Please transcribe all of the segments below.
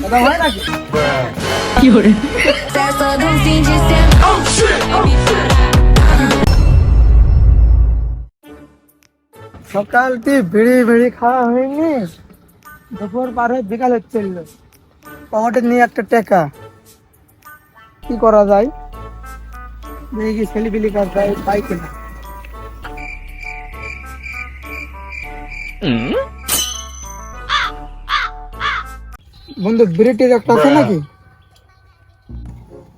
কথা হয় নাকি Festa do fim de semana. সকাল থেকে বেড়ে বেড়ে খাওয়া হয়নি দুপুর পার হয়ে বিকাল হচ্ছে পকেটে নিয়ে একটা টাকা কি করা যায় দেখি কি ছেলেপিলি করা যায় পাই কিনা বন্ধু বিরিটির একটা আছে নাকি?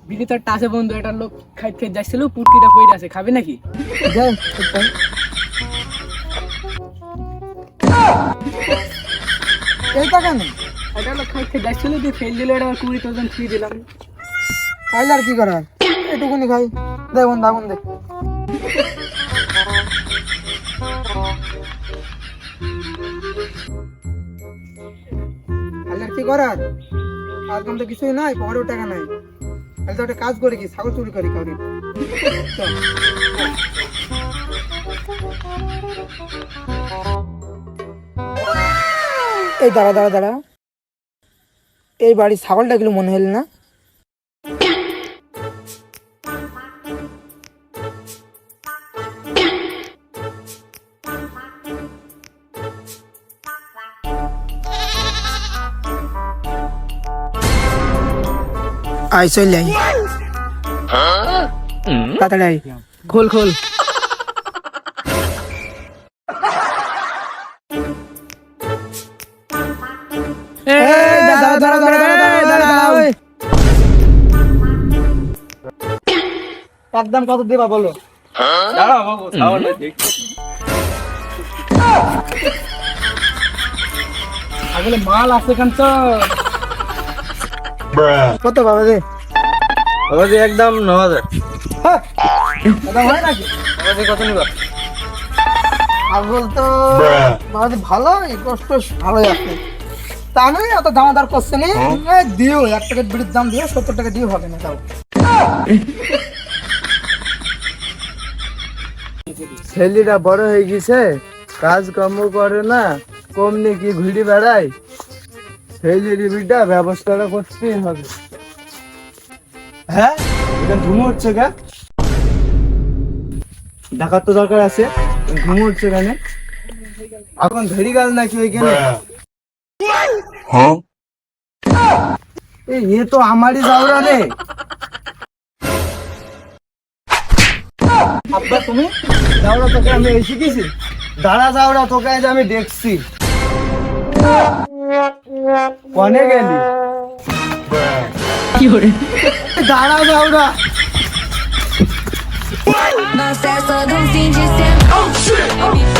বিড়ি তো একটা আছে বন্ধু একটা লোক খাই খেয়ে যাচ্ছিল পুটকিটা পড়ে আছে খাবি নাকি? যাই একটা। এই টাকা নেই একটা লোক খাই খেয়ে যাচ্ছিল তুই ফেল দিলে এটা কুড়ি থাউজেন্ড ফ্রি দিলাম। খাইলে আর কি করার? এটুকুনি খাই। দে বন্ধু আগুন দে। কি করার? আর তো কিছুই নাই, পকেটেও টাকা নাই। তাহলে তো একটা কাজ করি কি? ছাগল চুরি করি কাউরি এই দাঁড়া দাঁড়া দাঁড়া। এই বাড়ির ছাগলটা কিন্তু মনে হল না। আই চল যাই তাড়াতাড়ি খোল খোল। একদম কত দেবা বলো। মাল আছে কেন তো। কত বাবা দে আমাদের একদম ন হাজার। হ্যাঁ, কত নাকি? আমাদের কত নিবা? ছাগল তো। বাবাদি ভালোই কষ্ট ভালোই আছে। তা নয় অত দামাদার করছে নি? দিও এক প্যাকেট বিড়ির দাম দিও সত্তর টাকা দিও হবে না তাও বড় হয়ে গেছে কাজ কর্ম করে না কমনি কি ঘুরি বেড়ায়? ছেলের বিটা ব্যবস্থাটা করতেই হবে। হ্যাঁ? এটা ঘুমো হচ্ছে গা। দেখার তো দরকার আছে ঘুমো হচ্ছে কেন? এখন ধরি গেল নাকি ওইখানে? এই এ তো আমারই যাওরা রে। আব্বা তুমি? যাওরা তোকে আমি শিখেছি। দাঁড়া যাওরা তোকে আজ আমি দেখছি। কনে গেলি দাঁড়া Oh shit! festa